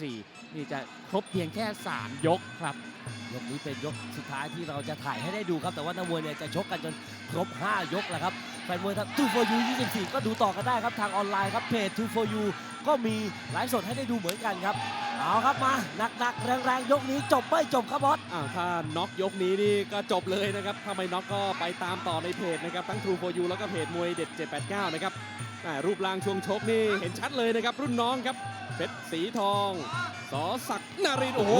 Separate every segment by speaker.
Speaker 1: 24 นี่จะครบเพียงแค่ 3 ยกครับ
Speaker 2: ยกนี้เป็นยกสุดท้ายที่เราจะถ่ายให้ได้ดูครับ แต่ว่านักมวยเนี่ยจะชกกันจนครบ 5 ยกแหละครับแฟนมวยทาง2 for you 24 ก็ดูต่อกันได้ครับทางออนไลน์ครับเพจ2 for you ก็มีไลฟ์สดให้ได้ดูเหมือนกันครับ เอาครับมาหนักๆแรงๆ ยกนี้จบไม่จบครับบอส
Speaker 3: อ้าถ้าน็อกยกนี้นี่ก็จบเลยนะครับถ้าไม่น็อกก็ไปตามต่อในเพจนะครับทั้ง True for You แล้วก็เพจมวยเด็ด789 นะครับอ่ารูปร่างช่วงชกนี่เห็นชัดเลยนะครับรุ่นน้องครับ เพชรสีทองสอศักดิ์นารินทร์โอ้โห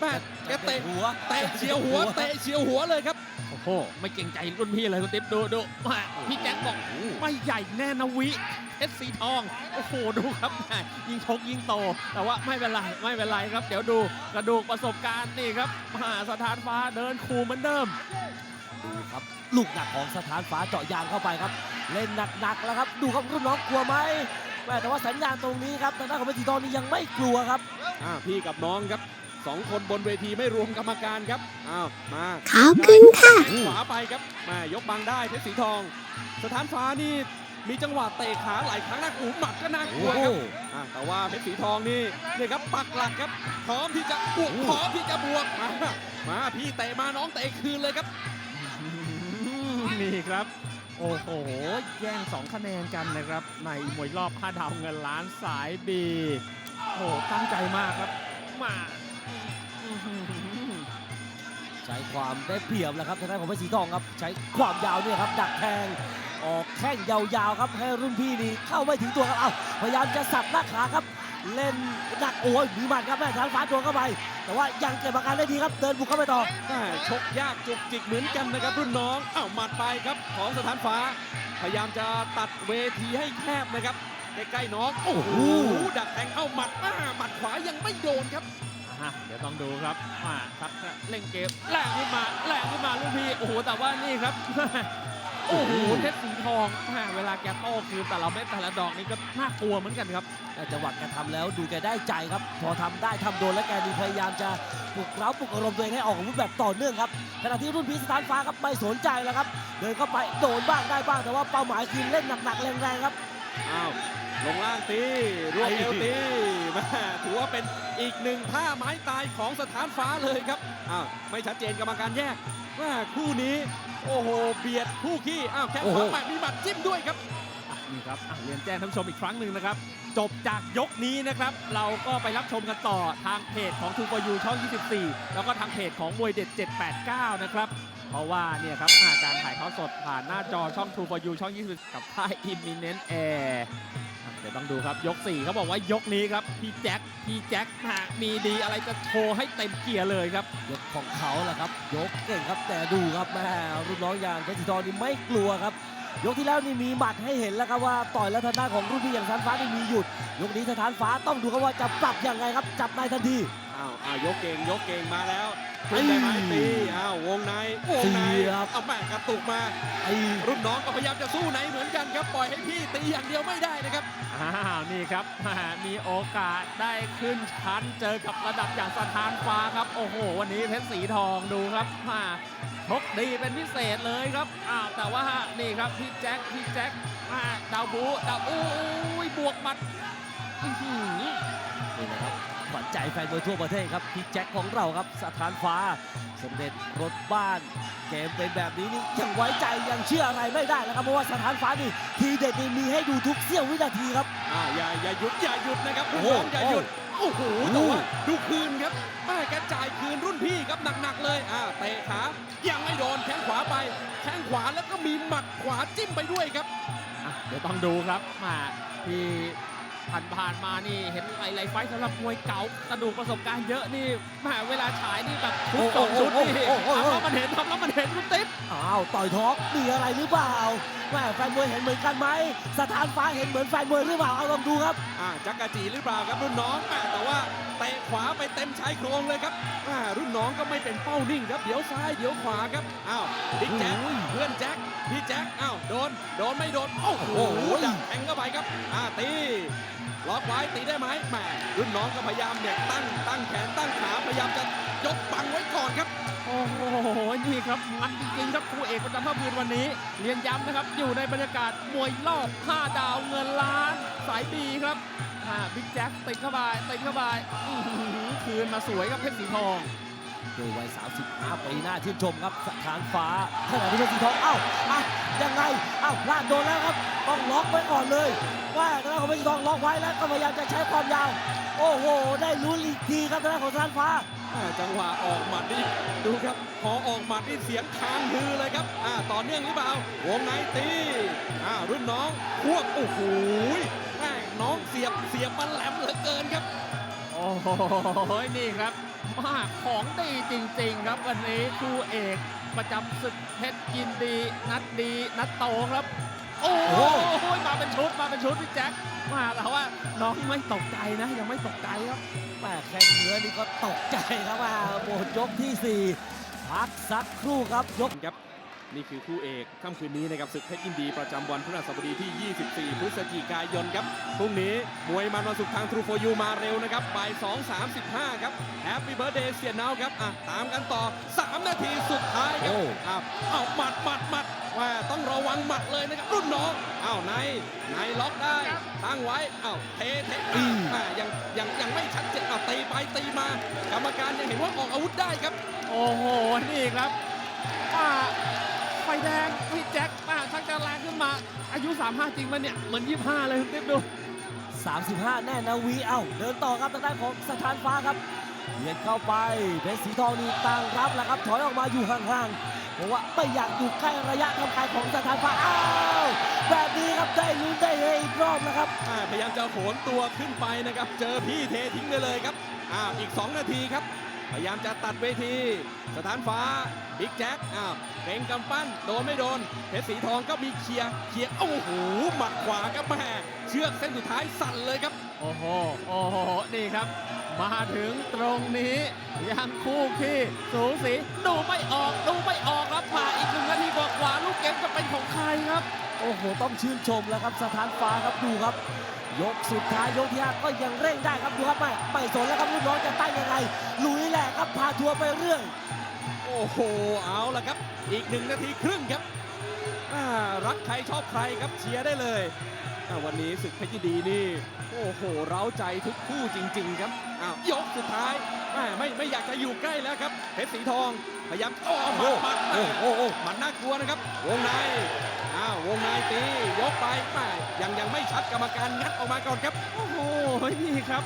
Speaker 3: แม่แกเตะ
Speaker 2: หัว
Speaker 3: เตะเฉียวหัวเตะเฉียวหัวเลยครับ
Speaker 1: โอ้โหไม่เกรงใจรุ่นพี่เลยคุณติ๊บดูดูมาพี่แจ็คบอกไม่ใหญ่แน่นะวิเพชรสีทองโอ้โหดูครับแหม่ยิงชกยิงโต แต่ว่าไม่เป็นไรไม่เป็นไรครับ เดี๋ยวดูกระดูกประสบการณ์นี่ครับมหาสถานฟ้าเดินคูเหมือนเดิม
Speaker 2: ดูครับลูกหนักของสถานฟ้าเจาะยางเข้าไปครับ เล่นหนักๆแล้วครับ ดูครับรุ่นน้องกลัวไหม แม่แต่ว่าสัญญาณตรงนี้ครับทางด้านของเพชรสีทองนี่ยังไม่กลัวครับ
Speaker 3: อ่าพี่กับน้องครับสองคนบนเวทีไม่รวมกรรมการครับอ้าวมา
Speaker 4: ขอบคุณค่ะ
Speaker 3: แข้งขวาไปครับมายกบังได้เพชรสีทอง สถานฟ้านี่มีจังหวะเตะขาหลายครั้งนะอูหมัดก็น่ากลัวครับอ่าแต่ว่าเพชรสีทองนี่นี่ครับปักหลักครับพร้อมที่จะบวกพร้อมที่จะบวกมามาพี่เตะมาน้องเตะคืนเลยครับ
Speaker 1: นี่ครับ โอ้โห แย่ง 2 คะแนนกันนะครับ ในมวยรอบ5ดาวเงินล้านสายบีโอ้โห ตั้งใจมากครับ มา
Speaker 2: ใช้ความได้เปรียบแล้วครับทางด้านของเพชรสีทองครับ ใช้ความยาวเนี่ยครับ ดักแทง ออกแข้งยาวๆครับ ให้รุ่นพี่นี่เข้าไม่ถึงตัวครับเอาพยายามจะสับหน้าขาครับ เล่นหนักโอ้ยมีหมัดครับแม่ทางฟ้าตัวเข้าไป แต่ว่ายังเก็บอาการได้ดีครับ เดินบุกเข้าไปต่อ
Speaker 3: แม่ชกยากจุกจิกเหมือนกันนะครับรุ่นน้องอ้าวหมัดไปครับของสถานฟ้า พยายามจะตัดเวทีให้แคบนะครับใกล้ๆน้องโอ้โหดักแทงเข้าหมัดอ้าหมัดขวายังไม่โดนครับ
Speaker 1: อะเดี๋ยวต้องดูครับมาครับเล่นเกมแรงขึ้นมาแรงขึ้นมาลูกพี่โอ้โหแต่ว่านี่ครับ โอ้โหเพชรสีทองแม่เวลาแกโต้คือแต่ละเม็ดแต่ละดอกนี่ก็น่ากลัวเหมือนกันครับ
Speaker 2: แต่จังหวะแกทำแล้วดูแกได้ใจครับ พอทำได้ทำโดนแล้วแกนี่พยายามจะปลุกเร้าปลุกอารมณ์ตัวเองให้ออกอาวุธแบบต่อเนื่องครับขณะที่รุ่นพี่สถานฟ้าครับไม่สนใจแล้วครับเดินเข้าไปโดนบ้างได้บ้างแต่ว่าเป้าหมายคือเล่นหนักๆแรงๆครับ
Speaker 3: อ้าวลงล่างตีรวมเอวตีแม่ถือว่าเป็นอีกหนึ่งท่าไม้ตายของสถานฟ้าเลยครับอ้าวไม่ชัดเจนกรรมการแยกว่าคู่นี้ โอ้โห เบียดคู่ขี้ อ้าวแข้งขวา
Speaker 2: โอ้โห
Speaker 3: แปะมีหมัดจิ้มด้วยครับ
Speaker 1: นี่ครับอะเรียนแจ้งท่านผู้ชมอีกครั้งหนึ่งนะครับ จบจากยกนี้นะครับ เราก็ไปรับชมกันต่อทางเพจของทู for you ช่อง 24 แล้วก็ทางเพจของมวยเด็ด 789 นะครับ เพราะว่าเนี่ยครับอ่าการถ่ายทอดสดผ่านหน้าจอช่อง True for You ช่อง20กับค่าย Imminent Air อะ เดี๋ยวต้องดูครับยก4เขาบอกว่ายกนี้ครับพี่แจ็คพี่แจ็คหากมีดีอะไรจะโชว์ให้เต็มเกียร์เลยครับ
Speaker 2: ยกของเขาแหละครับ ยกเก่งครับแต่ดูครับแม่รุ่นน้องอย่างเพชรสีทองนี่ไม่กลัวครับ ยกที่แล้วนี่มีหมัดให้เห็นแล้วครับว่าต่อยแล้วทางด้านของรุ่นพี่อย่างสถานฟ้านี่มีหยุด ยกนี้สถานฟ้าต้องดูครับว่าจะปรับยังไงครับจับในทันที
Speaker 3: อ้าวอ้าวยกเก่งยกเก่งมาแล้ว ขึ้นได้ไหมตีอ้าววงในวงใน
Speaker 2: เสียบ
Speaker 3: เอาแม่กระตุกมา
Speaker 2: ไอ้
Speaker 3: รุ่นน้องก็พยายามจะสู้ในเหมือนกันครับปล่อยให้พี่ตีอย่างเดียวไม่ได้นะครับ
Speaker 1: อ้าวนี่ครับแหมมีโอกาสได้ขึ้นชั้นเจอกับระดับอย่างสถานฟ้าครับโอ้โห วันนี้เพชรสีทองดูครับมาชกดีเป็นพิเศษเลยครับอ้าวแต่ว่านี่ครับพี่แจ็คพี่แจ็คมาดาวบูดาวอู้ยบวกหมัดอื้อหือ
Speaker 2: นี่นะครับ ขวัญใจแฟนมวยทั่วประเทศครับพี่แจ็คของเราครับสถานฟ้าสมเด็จรถบ้าน เกมเป็นแบบนี้นี่ยังไว้ใจยังเชื่ออะไรไม่ได้แล้วครับเพราะว่าสถานฟ้านี่ทีเด็ดนี่มีให้ดูทุกเสี้ยววินาทีครับ
Speaker 3: อ่าอย่าอย่าหยุดอย่าหยุดนะครับรุ่น
Speaker 2: โอ้
Speaker 3: น้อง
Speaker 2: โห
Speaker 3: อย่าหยุดโอ้โห
Speaker 2: โอ้
Speaker 3: แต่
Speaker 2: โห
Speaker 3: ว่าดูคืนครับแม่แกจ่ายคืนรุ่นพี่ครับหนักๆเลยอ่าเตะขายังไม่โดนแข้งขวาไปแข้งขวาแล้วก็มีหมัดขวาจิ้มไปด้วยครับ
Speaker 1: อะเดี๋ยวต้องดูครับมาที่ ผ่านผ่านๆมานี่เห็นหลายๆไฟท์สำหรับมวยเก่ากระดูกประสบการณ์เยอะนี่แหมาเวลาฉายนี่แบบชุดสองชุดนี่
Speaker 2: โอ้โหโอ้โห
Speaker 1: ทำแล้วมันเห็นทำแล้วมันเห็นคุณติ๊บ
Speaker 2: อ้าวต่อยท้องมีอะไรหรือเปล่าแม่แฟนมวยเห็นเหมือนกันไหมสถานฟ้าเห็นเหมือนแฟนมวยหรือเปล่าเอาลองดูครับ
Speaker 3: อ่าจักรจีหรือเปล่าครับรุ่นน้องแม่แต่ว่าเตะขวาไปเต็มชายโครงเลยครับอ่ารุ่นน้องก็ไม่เป็นเป้านิ่งครับเดี๋ยวซ้ายเดี๋ยวขวาครับอ้าวบิ๊กแจ็ค
Speaker 2: โอ้ย
Speaker 3: เพื่อนแจ็คพี่แจ็คอ้าวโดนโดนไม่โดนโอ้โห
Speaker 2: โอ้โห
Speaker 3: ดักแทงเข้าไปครับอ่าตีล็อกไว้ตีได้ไหมแหมรุ่นน้องก็พยายามเนี่ยตั้งตั้งแขนตั้งขาพยายามจะยกบังไว้ก่อนครับ
Speaker 1: โอ้โห นี่ครับมันจริงๆครับคู่เอกประจำภาคพื้นวันนี้ เรียนย้ำนะครับ อยู่ในบรรยากาศมวยรอบ5ดาวเงินล้าน สายบีครับบิ๊กแจ็คติดเข้าไปติดเข้าไปคืนมาสวยครับเพชรสีทอง
Speaker 2: โดยวัย 35 ปีหน้าชื่นชมครับสถานฟ้าขณะที่เพชรสีทองเอ้าอะยังไงเอ้าพลาดโดนแล้วครับ ต้องล็อกไว้ก่อนเลย ว่าทางด้านของเพชรสีทองล็อกไว้แล้วก็พยายามจะใช้ความยาว โอ้โห ได้ลุ้นอีกทีครับทางด้านของสถานฟ้า
Speaker 3: อ่าจังหวะออกหมัดนี่ดูครับ พอออกหมัดนี่เสียงคางฮือเลยครับอ่าต่อเนื่องหรือเปล่าวงในตีอ่ารุ่นน้องควบโอ้โหแม่งน้องเสียบเสียบมันแหลมเหลือเกินครับ
Speaker 1: โอ้โหนี่ครับ มาของดีจริง ๆ ครับวันนี้คู่เอกประจำศึกเพชรยินดี นัดดีนัดโตครับ โอ้
Speaker 2: โอ้
Speaker 1: โหมาเป็นชุดมาเป็นชุดพี่แจ็คมาแต่ว่าน้องไม่ตกใจนะ ยังไม่ตกใจครับ
Speaker 2: แม่แค่เนื้อนี่ก็ตกใจครับว่าหมดยกที่ 4 พักสักครู่ครับยก
Speaker 3: ครับ นี่คือคู่เอกค่ำคืนนี้นะครับศึกเพชรยินดีประจำวันพฤหัสบดีที่ 24 พฤศจิกายนครับพรุ่งนี้มวยมันวันศุกร์ทางทรูโฟยูมาเร็วนะครับบ่าย2 35 ครับแฮปปี้เบิร์ดเดย์เสียนาวครับอะตามกันต่อ 3 นาทีสุดท้ายครับ
Speaker 2: โอ้
Speaker 3: อ้าวเอาหมัดหมัดหมัดว่าต้องระวังหมัดเลยนะครับรุ่นน้องอ้าวในในล็อกได้ตั้งไว้อ้าวเทเทอะอะยังยังยังไม่ชัดเจนอ้าวตีไปตีมา กรรมการยังเห็นว่าออกอาวุธได้ครับ
Speaker 1: โอ้โหนี่ครับป้า ไฟแดงพี่แจ็คป้าชักจะแรงขึ้นมา อายุ 35 จริงปะเนี่ย เหมือน 25 เลยคุณติ๊บดู
Speaker 2: 35 แน่นะวีเอ้าเดินต่อครับทางด้านของสถานฟ้าครับเบียดเข้าไปเพชรสีทองนี่ตั้งรับแล้วครับ ถอยออกมาอยู่ห่างๆเพราะว่าไม่อยากอยู่ใกล้ระยะทำลายของสถานฟ้าอ้าวแบบนี้ครับได้ลุ้นได้เฮอีกรอบนะครับ
Speaker 3: อ่าพยายามจะโหนตัวขึ้นไปนะครับ เจอพี่เททิ้งไปเลยครับอ้าวอีก 2 นาทีครับ พยายามจะตัดเวที สถานฟ้าบิ๊กแจ็คอ้าวเร่งกำปั้น โดนไม่โดน เพชรสีทองก็มีเคลียร์เคลียร์โอ้โหหมัดขวาครับแม่เชือกเส้นสุดท้ายสั่นเลยครับ
Speaker 1: โอ้โห โอ้โห นี่ครับ มาถึงตรงนี้ ยังคู่ขี้สูสี ดูไม่ออก ดูไม่ออกครับมาอีกหนึ่งนาทีกว่าลูกเกมจะเป็นของใครครับ
Speaker 2: โอ้โห ต้องชื่นชมแล้วครับสถานฟ้าครับดูครับ ยกสุดท้ายยกที่ห้าก็ยังเร่งได้ครับดูครับไม่ไม่สนแล้วครับลูกน้องจะตั้งยังไงลุยแหละครับพาทัวร์ไปเรื่อย
Speaker 3: โอ้โหเอาละครับ อีกหนึ่งนาทีครึ่งครับรักใครชอบใครครับเชียร์ได้เลย วันนี้ศึกเพชรยินดีนี่ โอ้โห เร้าใจทุกคู่จริง ๆ ครับอ้าวยกสุดท้ายอ่าไม่ไม่อยากจะอยู่ใกล้แล้วครับเพชรสีทองพยายามโอ้หมัดหมัดหมั
Speaker 2: โอ้
Speaker 3: ด
Speaker 2: โอ้โอ้
Speaker 3: มันน่ากลัวนะครับ วงในอ้าววงในตียกไปแม่ยังยังไม่ชัดกรรมการงัดออกมาก่อนครับ
Speaker 1: โอ้โหนี่ครับ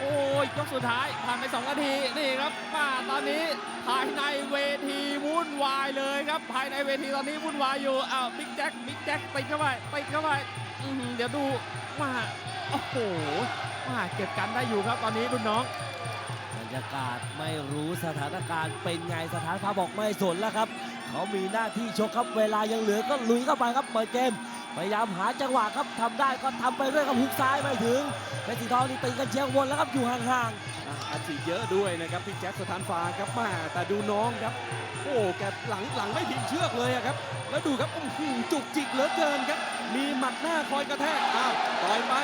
Speaker 1: โอ้ยยกสุดท้ายผ่านไป2นาทีนี่ครับป้าตอนนี้ภายในเวทีวุ่นวายเลยครับ ภายในเวทีตอนนี้วุ่นวายอยู่อ้าวบิ๊กแจ็คบิ๊กแจ็คติดเข้าไปติดเข้าไปอื้อหือ เดี๋ยวดูว่าโอ้โหว่าเก็บกันได้อยู่ครับตอนนี้รุ่นน้อง
Speaker 2: บรรยากาศไม่รู้สถานการณ์เป็นไงสถานฟ้าบอกไม่สนแล้วครับ เขามีหน้าที่ชกครับเวลายังเหลือก็ลุยเข้าไปครับเปิดเกมพยายามหาจังหวะครับทำได้ก็ทำไปเรื่อยครับหุกซ้ายไม่ถึงเพชรสีทองนี่ตีกันเชียงวนแล้วครับอยู่ห่าง
Speaker 3: อะ อีกเยอะด้วยนะครับพี่แจ็คสถานฟ้าครับมาแต่ดูน้องครับ โอ้แกหลังหลังไม่ทิ้งเชือกเลยครับ แล้วดูครับโอ้โหจุกจิกเหลือเกินครับ มีหมัดหน้าคอยกระแทกอ้าวต่อยไป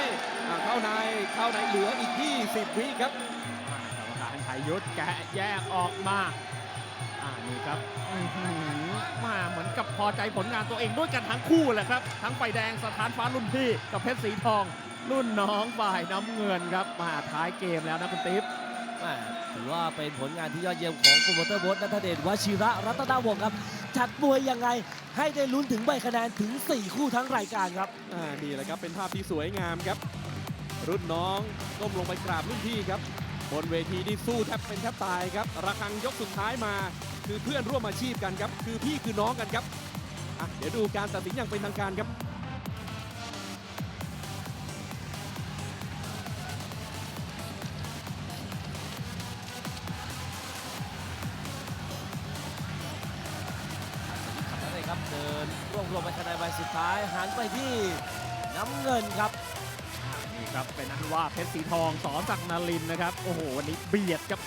Speaker 3: อะเข้าในเข้าในเหลืออีก 20 วิครับ
Speaker 1: กรรมการไทยยุทธแกแยกออกมาอ่านี่ครับอื้อหือมาเหมือนกับพอใจผลงานตัวเองด้วยกันทั้งคู่แหละครับ ทั้งไฟแดงสถานฟ้ารุ่นพี่กับเพชรสีทอง รุ่นน้องฝ่ายน้ำเงินครับมาท้ายเกมแล้วนะคุณติ๊บ
Speaker 2: ถือว่าเป็นผลงานที่ยอดเยี่ยมของโปรโมเตอร์บสนัทเดชวชิระรัตนวงศ์ครับ จัดมวยยังไงให้ได้ลุ้นถึงใบคะแนนถึง 4 คู่ทั้งรายการครับ
Speaker 3: อ่านี่แหละครับเป็นภาพที่สวยงามครับ รุ่นน้องก้มลงไปกราบรุ่นพี่ครับบนเวทีที่สู้แทบเป็นแทบตายครับระฆังยกสุดท้ายมา คือเพื่อนร่วมอาชีพกันครับ คือพี่คือน้องกันครับเดี๋ยวดูการตัดสินอย่างเป็นทางการครับ
Speaker 2: เองครับเดินรวบรวมไปคะแนนใบสุดท้ายหันไปที่น้ำเงินครับ
Speaker 1: นี่ครับเป็นอันว่าเพชรสีทองสอศักดิ์นรินนะครับ โอ้โห วันนี้เบียดครับ